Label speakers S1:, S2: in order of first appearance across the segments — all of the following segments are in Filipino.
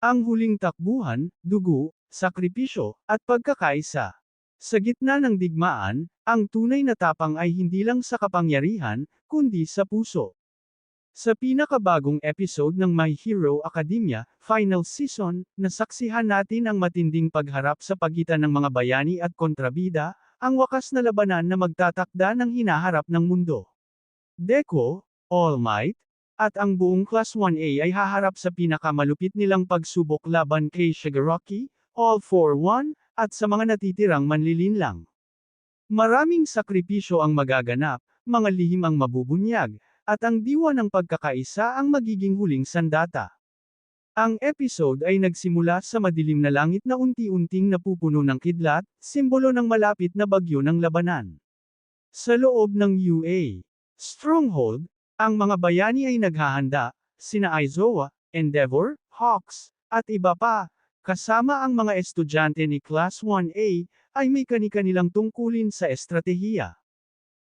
S1: Ang huling takbuhan, dugo, sakripisyo, at pagkakaisa. Sa gitna ng digmaan, ang tunay na tapang ay hindi lang sa kapangyarihan, kundi sa puso. Sa pinakabagong episode ng My Hero Academia, final season, nasaksihan natin ang matinding pagharap sa pagitan ng mga bayani at kontrabida, ang wakas na labanan na magtatakda ng hinaharap ng mundo. Deco, All Might, at ang buong Class 1A ay haharap sa pinakamalupit nilang pagsubok laban kay Shigaraki, All for One, at sa mga natitirang manlilinlang. Maraming sakripisyo ang magaganap, mga lihim ang mabubunyag, at ang diwa ng pagkakaisa ang magiging huling sandata. Ang episode ay nagsimula sa madilim na langit na unti-unting napupuno ng kidlat, simbolo ng malapit na bagyo ng labanan. Sa loob ng UA Stronghold, ang mga bayani ay naghahanda, sina Aizoa, Endeavor, Hawks, at iba pa, kasama ang mga estudyante ni Class 1A, ay may kani-kanilang tungkulin sa estratehiya.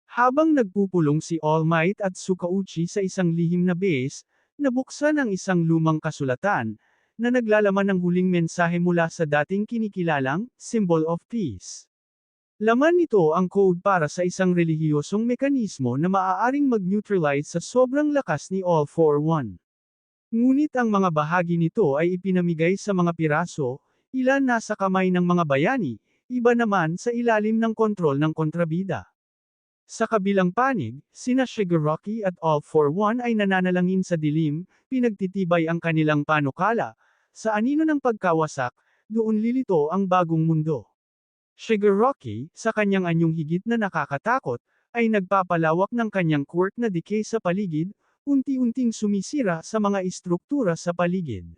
S1: Habang nagpupulong si All Might at Sukauchi sa isang lihim na base, nabuksan ang isang lumang kasulatan, na naglalaman ng huling mensahe mula sa dating kinikilalang, Symbol of Peace. Laman nito ang code para sa isang relihiyosong mekanismo na maaaring mag-neutralize sa sobrang lakas ni All for One. Ngunit ang mga bahagi nito ay ipinamigay sa mga piraso, ilan nasa kamay ng mga bayani, iba naman sa ilalim ng kontrol ng kontrabida. Sa kabilang panig, sina Shigaraki at All for One ay nananalangin sa dilim, pinagtitibay ang kanilang panukala, sa anino ng pagkawasak, doon lilito ang bagong mundo. Shigaraki, sa kanyang anyong higit na nakakatakot, ay nagpapalawak ng kanyang quirk na decay sa paligid, unti-unting sumisira sa mga istruktura sa paligid.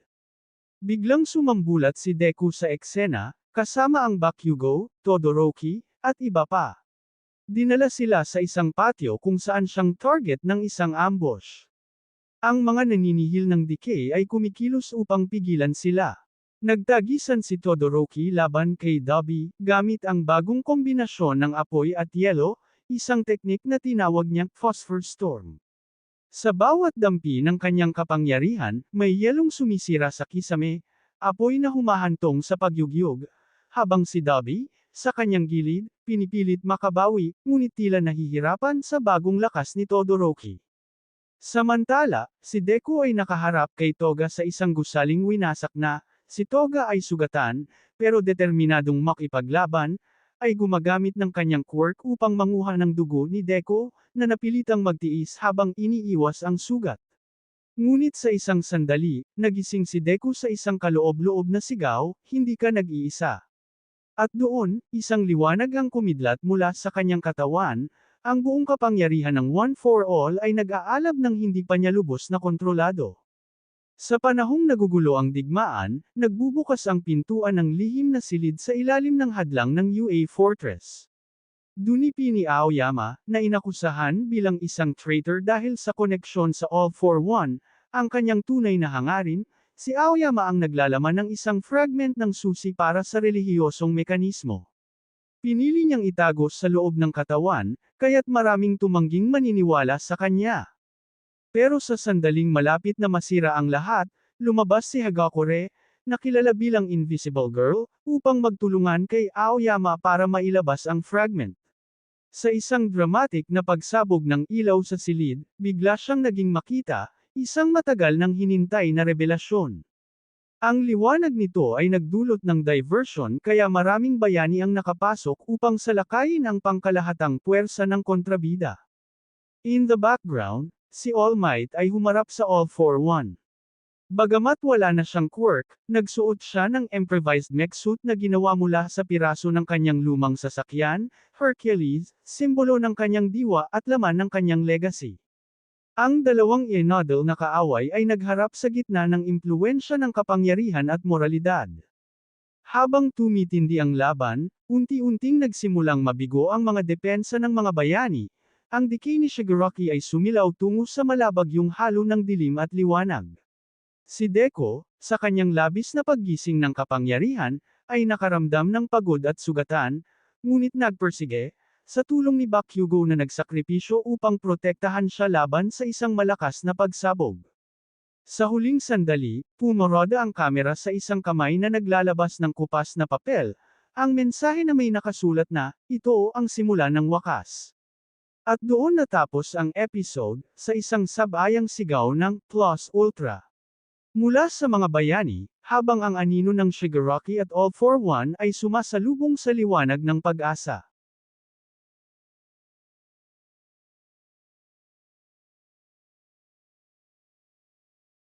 S1: Biglang sumambulat si Deku sa eksena, kasama ang Bakugo, Todoroki, at iba pa. Dinala sila sa isang patio kung saan siyang target ng isang ambush. Ang mga naninihil ng decay ay kumikilos upang pigilan sila. Nagtagisan si Todoroki laban kay Dobby, gamit ang bagong kombinasyon ng apoy at yelo, isang teknik na tinawag niyang Phosphor Storm. Sa bawat dampi ng kanyang kapangyarihan, may yelong sumisira sa kisame, apoy na humahantong sa pagyugyug, habang si Dobby, sa kanyang gilid, pinipilit makabawi, ngunit tila nahihirapan sa bagong lakas ni Todoroki. Samantala, si Deku ay nakaharap kay Toga sa isang gusaling winasak na, Si Toga ay sugatan, pero determinadong makipaglaban, ay gumagamit ng kanyang quirk upang manguha ng dugo ni Deco, na napilitang magtiis habang iniiwas ang sugat. Ngunit sa isang sandali, nagising si Deku sa isang kaloob-loob na sigaw, hindi ka nag-iisa. At doon, isang liwanag ang kumidlat mula sa kanyang katawan, ang buong kapangyarihan ng One for All ay nag-aalab ng hindi pa niya lubos na kontrolado. Sa panahong nagugulo ang digmaan, nagbubukas ang pintuan ng lihim na silid sa ilalim ng hadlang ng UA Fortress. Dunipi ni Aoyama, na inakusahan bilang isang traitor dahil sa koneksyon sa All for One, ang kanyang tunay na hangarin, si Aoyama ang naglalaman ng isang fragment ng susi para sa relihiyosong mekanismo. Pinili niyang itagos sa loob ng katawan, kaya't maraming tumangging maniniwala sa kanya. Pero sa sandaling malapit na masira ang lahat, lumabas si Hagakure, na kilala bilang Invisible Girl, upang magtulungan kay Aoyama para mailabas ang fragment. Sa isang dramatic na pagsabog ng ilaw sa silid, bigla siyang naging makita, isang matagal nang hinintay na revelasyon. Ang liwanag nito ay nagdulot ng diversion kaya maraming bayani ang nakapasok upang salakayin ang pangkalahatang puwersa ng kontrabida. In the background, Si All Might ay humarap sa All for One. Bagamat wala na siyang quirk, nagsuot siya ng improvised mech suit na ginawa mula sa piraso ng kanyang lumang sasakyan, Hercules, simbolo ng kanyang diwa at laman ng kanyang legacy. Ang dalawang inodal na kaaway ay nagharap sa gitna ng impluensya ng kapangyarihan at moralidad. Habang tumitindi ang laban, unti-unting nagsimulang mabigo ang mga depensa ng mga bayani, ang dikay ni Shigaraki ay sumilaw tungo sa malabagyong halo ng dilim at liwanag. Si Deko, sa kanyang labis na paggising ng kapangyarihan, ay nakaramdam ng pagod at sugatan, ngunit nagpersige, sa tulong ni Bakugo na nagsakripisyo upang protektahan siya laban sa isang malakas na pagsabog. Sa huling sandali, pumaroda ang kamera sa isang kamay na naglalabas ng kupas na papel. Ang mensahe na may nakasulat na, ito ang simula ng wakas. At doon natapos ang episode, sa isang sabayang sigaw ng Plus Ultra. Mula sa mga bayani, habang ang anino ng Shigaraki at All for One ay sumasalubong sa liwanag ng pag-asa.